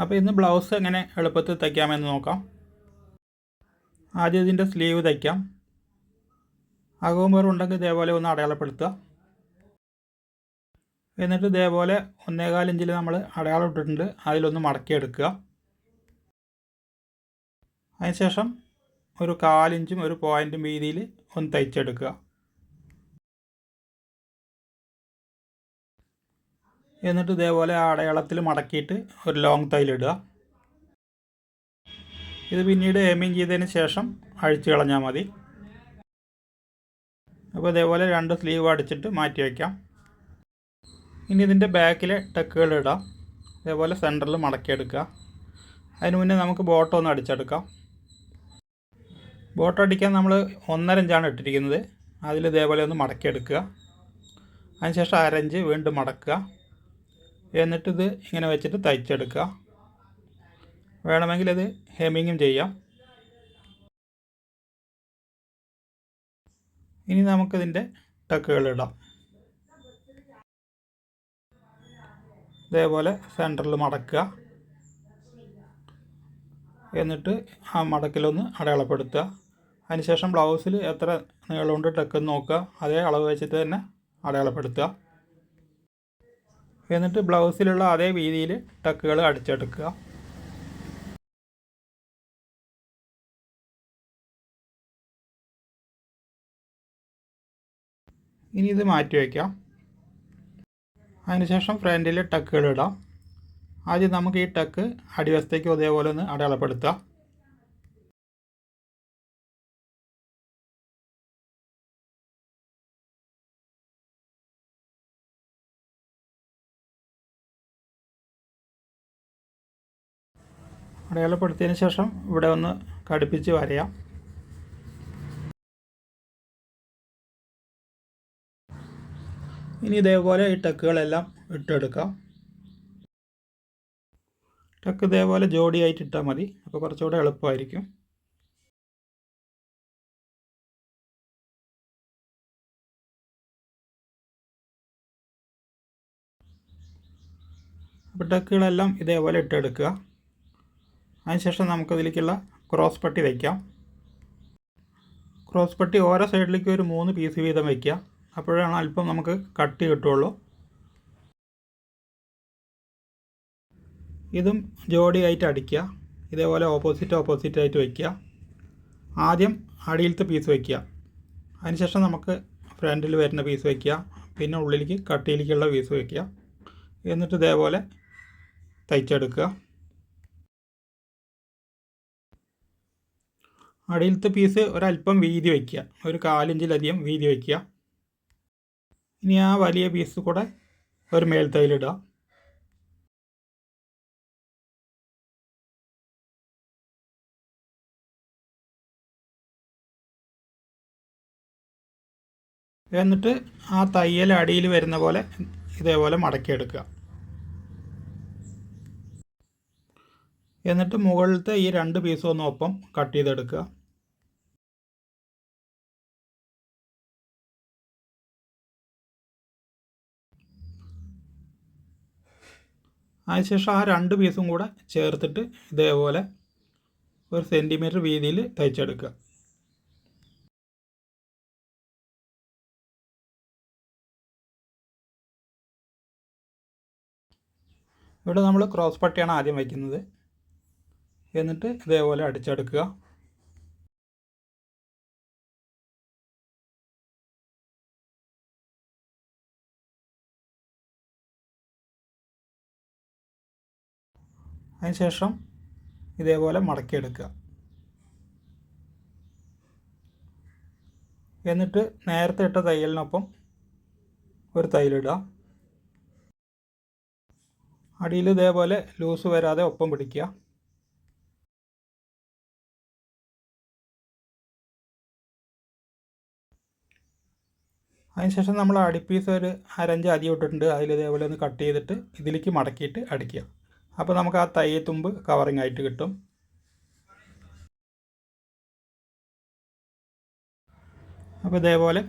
അപ്പോൾ ഇന്ന് ബ്ലൗസ് എങ്ങനെ എളുപ്പത്തിൽ തയ്ക്കാമെന്ന് നോക്കാം. ആദ്യം ഇതിന്റെ സ്ലീവ് തയ്ക്കാം. അകവും പേർ ഉണ്ടെങ്കിൽ ഇതേപോലെ ഒന്ന് അടയാളപ്പെടുത്തുക. എന്നിട്ട് ഇതേപോലെ ഒന്നേകാൽ ഇഞ്ചിൽ നമ്മൾ അടയാളം ഇട്ടിട്ടുണ്ട്. അതിലൊന്ന് മടക്കിയെടുക്കുക. അതിനുശേഷം ഒരു കാലിഞ്ചും ഒരു പോയിന്റും വീതിയിൽ ഒന്ന് തയ്ച്ചെടുക്കുക. എന്നിട്ട് ഇതേപോലെ അടയാളത്തിൽ മടക്കിയിട്ട് ഒരു ലോങ് തൈലിടുക ഇത് പിന്നീട് എമിങ് ചെയ്തതിന് ശേഷം അഴിച്ചു കളഞ്ഞാൽ മതി. അപ്പോൾ ഇതേപോലെ രണ്ട് സ്ലീവ് അടിച്ചിട്ട് മാറ്റി വയ്ക്കാം ഇനി ഇതിന്റെ ബാക്കിലെ ടെക്കുകൾ ഇടാം. ഇതേപോലെ സെന്ററിൽ മടക്കിയെടുക്കുക. അതിന് മുന്നേ നമുക്ക് ബോട്ടം ഒന്ന് അടിച്ചെടുക്കാം. ബോട്ടം അടിക്കാൻ നമ്മൾ ഒന്നര ഇഞ്ചാണ് ഇട്ടിരിക്കുന്നത്. അതിൽ ഇതേപോലെ ഒന്ന് മടക്കിയെടുക്കുക. അതിനുശേഷം അരഞ്ച് വീണ്ടും മടക്കുക. എന്നിട്ടിത് ഇങ്ങനെ വെച്ചിട്ട് തയ്ച്ചെടുക്കുക. വേണമെങ്കിൽ ഇത് ഹെമ്മിങ്ങും ചെയ്യാം. ഇനി നമുക്കിതിന്റെ ടക്കുകൾ ഇടാം. ഇതേപോലെ സെന്ററിൽ മടക്കുക. എന്നിട്ട് ആ മടക്കിലൊന്ന് അടയാളപ്പെടുത്തുക. അതിനുശേഷം ബ്ലൗസിൽ എത്ര നീളമുണ്ട് ടക്കെന്ന് നോക്കുക. അതേ അളവ് വെച്ചിട്ട് തന്നെ അടയാളപ്പെടുത്തുക. എന്നിട്ട് ബ്ലൗസിലുള്ള അതേ രീതിയിൽ ടക്കുകൾ അടിച്ചെടുക്കുക. ഇനി ഇത് മാറ്റി വയ്ക്കാം. അതിനുശേഷം ഫ്രണ്ടിൽ ടക്കുകൾ ഇടാം. ആദ്യം നമുക്ക് ഈ ടക്ക് അടിവശത്തേക്ക് അതേപോലെ ഒന്ന് അടയാളപ്പെടുത്താം. അടയാളപ്പെടുത്തിയതിന് ശേഷം ഇവിടെ ഒന്ന് കടുപ്പിച്ച് വരയാം. ഇനി ഇതേപോലെ ഈ ടക്കുകളെല്ലാം ഇട്ടെടുക്കാം. ടക്ക് ഇതേപോലെ ജോഡിയായിട്ട് ഇട്ടാൽ മതി. അപ്പോൾ കുറച്ചുകൂടെ എളുപ്പമായിരിക്കും. അപ്പോൾ ടക്കുകളെല്ലാം ഇതേപോലെ ഇട്ടെടുക്കുക. അതിനുശേഷം നമുക്കതിലേക്കുള്ള ക്രോസ് പട്ടി വയ്ക്കാം ക്രോസ് പട്ടി ഓരോ സൈഡിലേക്ക് ഒരു മൂന്ന് പീസ് വീതം വയ്ക്കുക അപ്പോഴാണ് അല്പം നമുക്ക് കട്ടി കിട്ടുള്ളൂ ഇതും ജോഡിയായിട്ട് അടിക്കുക. ഇതേപോലെ ഓപ്പോസിറ്റ് ഓപ്പോസിറ്റ് ആയിട്ട് വയ്ക്കുക ആദ്യം അടിയിലത്തെ പീസ് വയ്ക്കുക അതിനുശേഷം നമുക്ക് ഫ്രണ്ടിൽ വരുന്ന പീസ് വയ്ക്കുക പിന്നെ ഉള്ളിലേക്ക് കട്ടിയിലേക്കുള്ള പീസ് വയ്ക്കുക എന്നിട്ട് ഇതേപോലെ തയ്ച്ചെടുക്കുക. അടിയിലത്തെ പീസ് ഒരല്പം വീതി വയ്ക്കുക ഒരു കാലിഞ്ചിലധികം വീതി വയ്ക്കുക ഇനി ആ വലിയ പീസ് കൂടെ ഒരു മേൽത്തൈലിടുക എന്നിട്ട് ആ തയ്യൽ അടിയിൽ വരുന്ന പോലെ ഇതേപോലെ മടക്കിയെടുക്കുക. എന്നിട്ട് മുകളിലത്തെ ഈ രണ്ട് പീസും ഒന്ന് ഒപ്പം കട്ട് ചെയ്തെടുക്കുക. അതിനുശേഷം ആ രണ്ട് പീസും കൂടെ ചേർത്തിട്ട് ഇതേപോലെ ഒരു സെന്റിമീറ്റർ വീതിയിൽ തയ്ച്ചെടുക്കുക. ഇവിടെ നമ്മൾ ക്രോസ് പട്ടിയാണ് ആദ്യം വയ്ക്കുന്നത്. എന്നിട്ട് ഇതേപോലെ അടിച്ചെടുക്കുക. അതിനുശേഷം ഇതേപോലെ മടക്കിയെടുക്കുക. എന്നിട്ട് നേരത്തെ ഇട്ട തയ്യലിനൊപ്പം ഒരു തയ്യലിടുക അടിയിൽ ഇതേപോലെ ലൂസ് വരാതെ ഒപ്പം പിടിക്കുക. അതിനുശേഷം നമ്മൾ അടിപ്പീസ് ഒരു അരഞ്ച് അരി ഇട്ടിട്ടുണ്ട്. അതിൽ ഇതേപോലെ ഒന്ന് കട്ട് ചെയ്തിട്ട് ഇതിലേക്ക് മടക്കിയിട്ട് അടിക്കുക. അപ്പോൾ നമുക്ക് ആ തയ്യത്തുമ്പ് കവറിങ് ആയിട്ട് കിട്ടും. അപ്പോൾ ഇതേപോലെ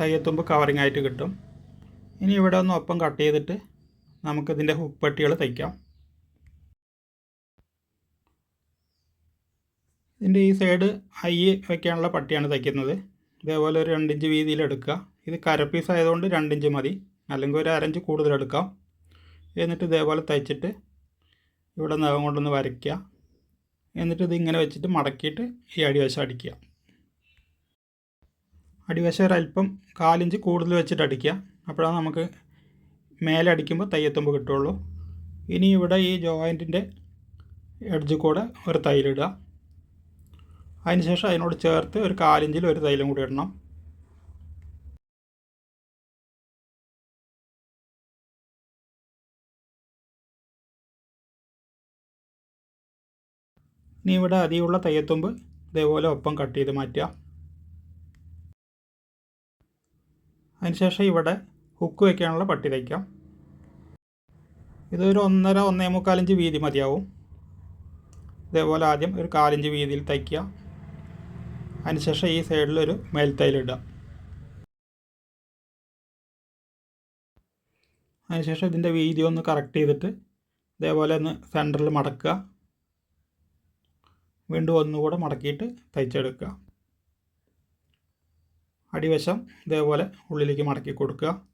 തയ്യത്തുമ്പ് കവറിങ് ആയിട്ട് കിട്ടും. ഇനി ഇവിടെ ഒന്ന് ഒപ്പം കട്ട് ചെയ്തിട്ട് നമുക്കിതിന്റെ ഹുപ്പട്ടികൾ പട്ടികൾ തയ്ക്കാം. ഇതിന്റെ ഈ സൈഡ് ഐ വയ്ക്കാനുള്ള പട്ടിയാണ് തയ്ക്കുന്നത്. ഇതേപോലെ ഒരു രണ്ടിഞ്ച് വീതിയിൽ എടുക്കുക. ഇത് കരപ്പീസ് ആയതുകൊണ്ട് രണ്ടിഞ്ച് മതി. അല്ലെങ്കിൽ ഒരു അരഞ്ച് കൂടുതൽ എടുക്കാം. എന്നിട്ട് ഇതേപോലെ തയ്ച്ചിട്ട് ഇവിടെ നഖം കൊണ്ടൊന്ന് വരയ്ക്കുക. എന്നിട്ട് ഇത് ഇങ്ങനെ വെച്ചിട്ട് മടക്കിയിട്ട് ഈ അടിവശം അടിക്കുക. അടിവശം ഒരല്പം കാലിഞ്ച് കൂടുതൽ വെച്ചിട്ട് അടിക്കുക. അപ്പോഴാണ് നമുക്ക് മേലെ അടിക്കുമ്പോൾ തയ്യത്തുമ്പോൾ കിട്ടുള്ളൂ ഇനി ഇവിടെ ഈ ജോയിന്റിന്റെ എഡ്ജ് കൂടെ ഒരു തൈലിടുക. അതിനുശേഷം അതിനോട് ചേർത്ത് ഒരു കാലിഞ്ചിൽ ഒരു തൈലും കൂടി ഇടണം. ഇനി ഇവിടെ അരിയുള്ള തയ്യത്തുമ്പ് ഇതേപോലെ ഒപ്പം കട്ട് ചെയ്ത് മാറ്റുക. അതിനുശേഷം ഇവിടെ ഹുക്ക് വയ്ക്കാനുള്ള പട്ടി തയ്ക്കാം. ഇതൊരു ഒന്നര ഒന്നേ മുക്കാലിഞ്ച് വീതി മതിയാവും. ഇതേപോലെ ആദ്യം ഒരു കാലിഞ്ച് വീതിയിൽ തയ്ക്കുക. അതിനുശേഷം ഈ സൈഡിലൊരു മേൽത്തൈലിടുക അതിനുശേഷം ഇതിന്റെ വീതി ഒന്ന് കറക്റ്റ് ചെയ്തിട്ട് ഇതേപോലെ ഒന്ന് സെന്ററിൽ മടക്കുക. വീണ്ടും ഒന്നുകൂടെ മടക്കിയിട്ട് തയ്ച്ചെടുക്കുക. അടിവശം ഇതേപോലെ ഉള്ളിലേക്ക് മടക്കി കൊടുക്കുക.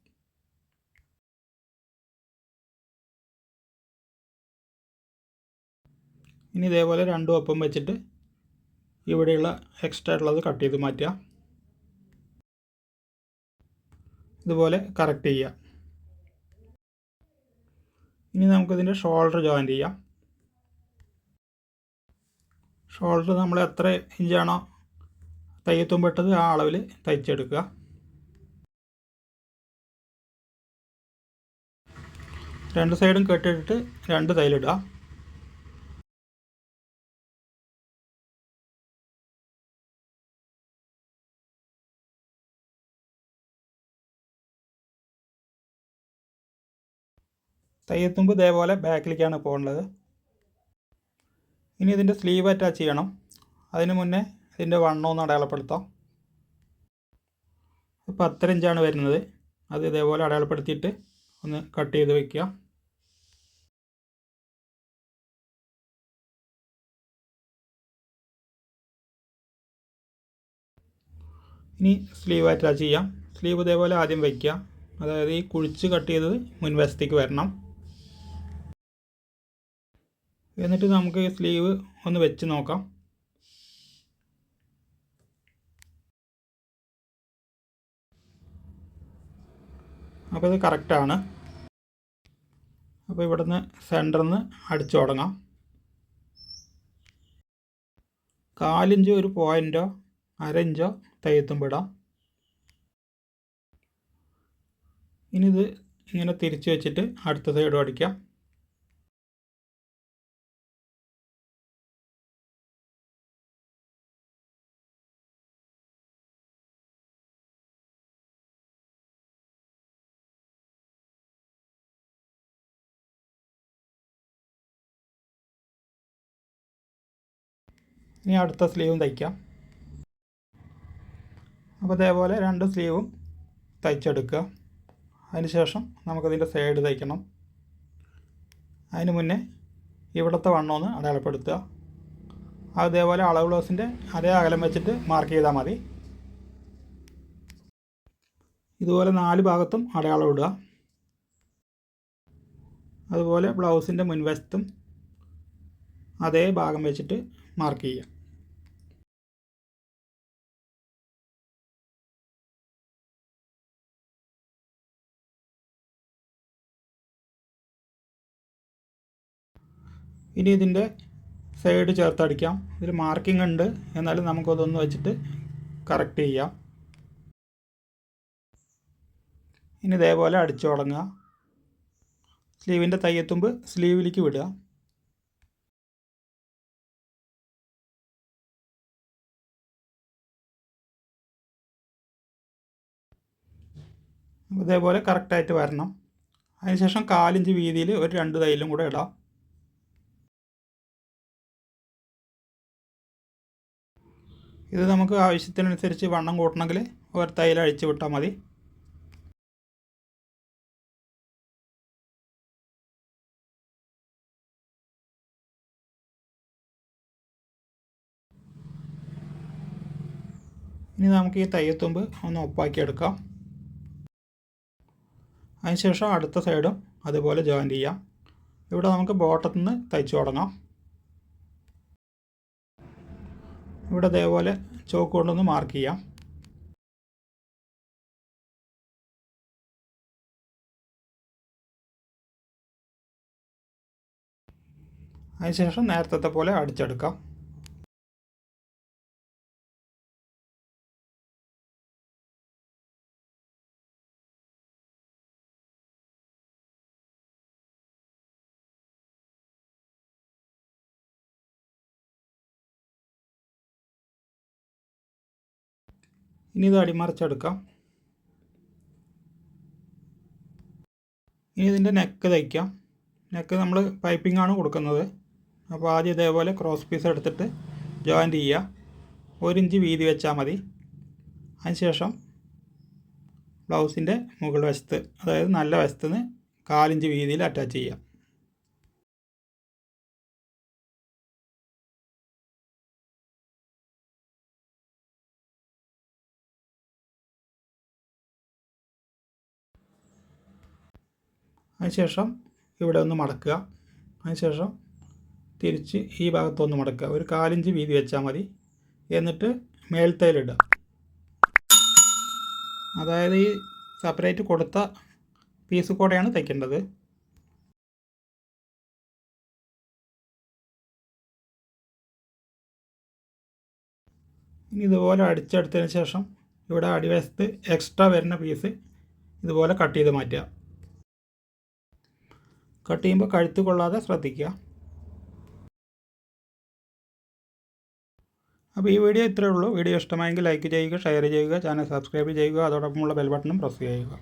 ഇനി ഇതേപോലെ രണ്ടും ഒപ്പം വെച്ചിട്ട് ഇവിടെയുള്ള എക്സ്ട്രാ ഉള്ളത് കട്ട് ചെയ്ത് മാറ്റുക. ഇതുപോലെ കറക്റ്റ് ചെയ്യുക. ഇനി നമുക്കിതിന്റെ ഷോൾഡർ ജോയിൻ ചെയ്യാം. ഷോൾഡർ നമ്മൾ എത്ര ഇഞ്ചാണോ തയ്യത്തുമ്പിട്ടത് ആ അളവിൽ തയ്ച്ചെടുക്കുക. രണ്ട് സൈഡും കെട്ടിട്ടിട്ട് രണ്ട് തൈലിടുക തയ്യത്തുമ്പ് ഇതേപോലെ ബാക്കിലേക്കാണ് പോകേണ്ടത് ഇനി ഇതിന്റെ സ്ലീവ് അറ്റാച്ച് ചെയ്യണം. അതിന് മുന്നേ ഇതിന്റെ വണ്ണം ഒന്ന് അടയാളപ്പെടുത്താം. പത്തര ഇഞ്ചാണ് വരുന്നത്. അത് ഇതേപോലെ അടയാളപ്പെടുത്തിയിട്ട് ഒന്ന് കട്ട് ചെയ്ത് വയ്ക്കുക ഇനി സ്ലീവ് അറ്റാച്ച് ചെയ്യാം. സ്ലീവ് ഇതേപോലെ ആദ്യം വയ്ക്കുക അതായത് ഈ കുഴിച്ച് കട്ട് ചെയ്തത് മുൻവശത്തേക്ക് വരണം. എന്നിട്ട് നമുക്ക് സ്ലീവ് ഒന്ന് വെച്ച് നോക്കാം. അപ്പോൾ ഇത് കറക്റ്റാണ് അപ്പോൾ ഇവിടുന്ന് സെന്ററിൽ നിന്ന് അടിച്ചു തുടങ്ങാം. കാലിഞ്ച് ഒരു പോയിന്റോ അര ഇഞ്ചോ തയ്യത്തുമ്പോൾ ഇടാം. ഇനി ഇത് ഇങ്ങനെ തിരിച്ചു വെച്ചിട്ട് അടുത്ത സൈഡും അടിക്കാം. ഇനി അടുത്ത സ്ലീവും തയ്ക്കാം. അപ്പോൾ ഇതേപോലെ രണ്ട് സ്ലീവും തയ്ച്ചെടുക്കുക. അതിനുശേഷം നമുക്കതിന്റെ സൈഡ് തയ്ക്കണം. അതിന് മുന്നേ ഇവിടുത്തെ വണ്ണമൊന്ന് അടയാളപ്പെടുത്തുക. അതേപോലെ അളവ് ബ്ലൗസിന്റെ അതേ അകലം വെച്ചിട്ട് മാർക്ക് ചെയ്താൽ മതി. ഇതുപോലെ നാല് ഭാഗത്തും അടയാളം ഇടുക. അതുപോലെ ബ്ലൗസിന്റെ മുൻവശത്തും അതേ ഭാഗം വെച്ചിട്ട് മാർക്ക് ചെയ്യുക. ഇനി ഇതിന്റെ സൈഡ് ചേർത്തടിക്കാം. ഇതിൽ മാർക്കിംഗ് ഉണ്ട്. എന്നാലും നമുക്കതൊന്ന് വെച്ചിട്ട് കറക്റ്റ് ചെയ്യാം. ഇനി ഇതേപോലെ അടിച്ചു തുടങ്ങുക. സ്ലീവിന്റെ തയ്യത്തുമ്പ് സ്ലീവിലേക്ക് വിടുക. ഇതേപോലെ കറക്റ്റായിട്ട് വരണം. അതിനുശേഷം കാലിഞ്ച് വീതിയിൽ ഒരു രണ്ട് തൈലും കൂടെ ഇടാം. ഇത് നമുക്ക് ആവശ്യത്തിനനുസരിച്ച് വണ്ണം കൂട്ടണമെങ്കിൽ ഒരു തൈൽ അഴിച്ച് വിട്ടാൽ മതി. ഇനി നമുക്ക് ഈ തയ്യത്തുമ്പ് ഒന്ന് ഒപ്പാക്കി എടുക്കാം അതിനുശേഷം അടുത്ത സൈഡും അതുപോലെ ജോയിന്റ് ചെയ്യാം. ഇവിടെ നമുക്ക് ബോട്ടത്തിൽ നിന്ന് തയ്ച്ചു തുടങ്ങാം. ഇവിടെ ഇതേപോലെ ചോക്ക് കൊണ്ടൊന്ന് മാർക്ക് ചെയ്യാം. അതിനുശേഷം നേരത്തെ പോലെ അടിച്ചെടുക്കാം. ഇനി ഇത് അടിമറിച്ചെടുക്കാം. ഇനി ഇതിന്റെ നെക്ക് തയ്ക്കാം. നെക്ക് നമ്മൾ പൈപ്പിംഗ് ആണ് കൊടുക്കുന്നത്. അപ്പോൾ ആദ്യം ഇതേപോലെ ക്രോസ് പീസ് എടുത്തിട്ട് ജോയിന്റ് ചെയ്യുക. ഒരു ഇഞ്ച് വീതി വെച്ചാൽ മതി. അതിനുശേഷം ബ്ലൗസിന്റെ മുകൾ വശത്ത് അതായത് നല്ല വശത്ത് നിന്ന് കാലിഞ്ച് വീതിയിൽ അറ്റാച്ച് ചെയ്യുക. അതിനുശേഷം ഇവിടെ ഒന്ന് മടക്കുക. അതിനുശേഷം തിരിച്ച് ഈ ഭാഗത്തൊന്ന് മടക്കുക. ഒരു കാലിഞ്ച് വീതി വെച്ചാൽ മതി. എന്നിട്ട് മേൽത്തേലിടുക. അതായത് ഈ സെപ്പറേറ്റ് കൊടുത്ത പീസ് കൂടെയാണ് തയ്ക്കേണ്ടത്. ഇനി ഇതുപോലെ അടിച്ചെടുത്തതിന് ശേഷം ഇവിടെ അടിവശത്ത് എക്സ്ട്രാ വരുന്ന പീസ് ഇതുപോലെ കട്ട് ചെയ്ത് മാറ്റുക. കട്ട് ചെയ്യുമ്പോൾ കഴുത്ത് കൊള്ളാതെ ശ്രദ്ധിക്കുക. അപ്പോൾ ഈ വീഡിയോ ഇത്രയേ ഉള്ളൂ. വീഡിയോ ഇഷ്ടമായെങ്കിൽ ലൈക്ക് ചെയ്യുക ഷെയർ ചെയ്യുക ചാനൽ സബ്സ്ക്രൈബ് ചെയ്യുക. അതോടൊപ്പമുള്ള ബെൽ ബട്ടണും പ്രസ് ചെയ്യുക.